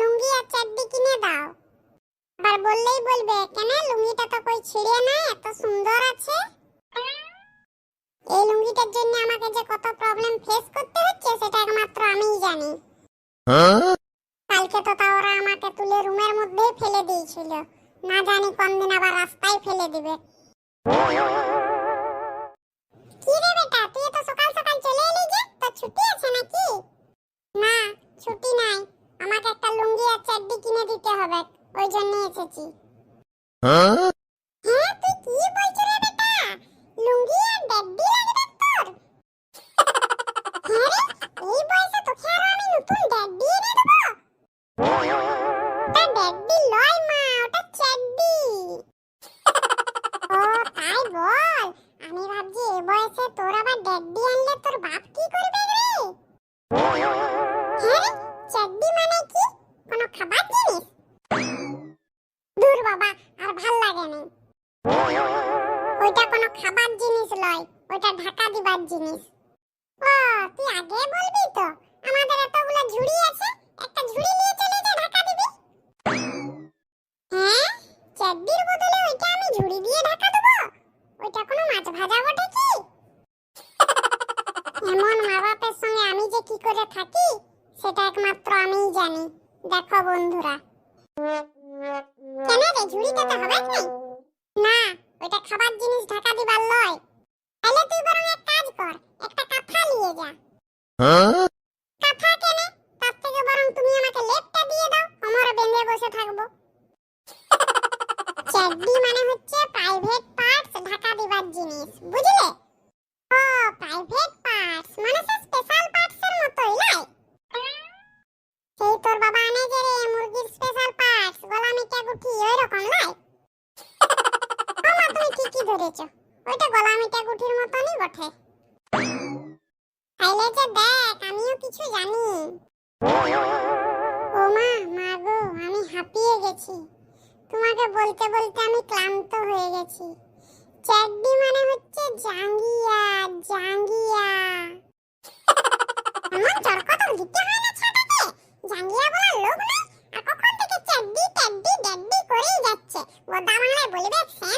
লুঙ্গি আর চাড্ডি কিনে দাও। আবার বললেই বলবে কেন লুঙ্গিটা তো কই ছিঁড়ে না এত সুন্দর আছে? এই লুঙ্গিটার জন্য আমাকে যে কত প্রবলেম ফেস করতে হচ্ছে সেটা একমাত্র আমিই জানি। হ্যাঁ? কালকে তো তা ওরা আমাকে তুলে রুমের মধ্যেই ফেলে দিয়েছিল। না জানি কোনদিন আবার রাস্তায় ফেলে দিবে। হবে ওই জন্য এসেছি। ওইটা কোনো খাবার জিনিস লয়, ওইটা ঢাকা দিবার জিনিস। ও, তুই আগে বলবি তো, আমাদের এতগুলো ঝুড়ি আছে, একটা ঝুড়ি নিয়ে চলে যা ঢাকা দিবি। হ্যাঁ চাদ্দির বদলে ওইটা আমি ঝুড়ি দিয়ে ঢাকা দেবো? ওইটা কোনো মাছ ভাজা বটে কি? এমন মা বাপের সঙ্গে আমি যে কি করে থাকি, সেটা একমাত্র আমিই জানি। দেখো বন্ধুরা। কেন রে ঝুড়িতে তো হবে না ওইটা খাবার জিনিস ঢাকা দিবার লয়। তাহলে তুই বরং এক কাজ কর একটা কাঁথা নিয়ে যা। কাঁথা কেনে তার থেকে বরং তুমি আমাকে লেপটা দিয়ে দাও কোমরে বেঁধে বসে থাকব। চাড্ডি মানে হচ্ছে প্রাইভেট পার্টস ঢাকা দিবার জিনিস বুঝলে? ও প্রাইভেট পার্টস মানে সে স্পেশাল পার্টস এর মতোই লাই সেই তোর বাবা আনে যে রে মুরগির স্পেশাল পার্টস গলা মিটা গুঠি ওই রকম লাই কি ধরেছো? ওইটা গোলামিটা গুটির মতনই বটে। তাইলে যে দেখ, আমিও কিছু জানি। ও মা মা গো, আমি হাঁপিয়ে গেছি। তোমাকে বলতে বলতে আমি ক্লান্ত হয়ে গেছি। চ্যাডডি মানে হচ্ছে জাঙ্গিয়া জাঙ্গিয়া। এমন চরকত দিতে হয় না ছাটাকে? জাঙ্গিয়া বলার লোক নেই? আর কখন থেকে চ্যাডডি ট্যাডডি ড্যাডডি করেই যাচ্ছে? ও দামালে বলবে ফ্যান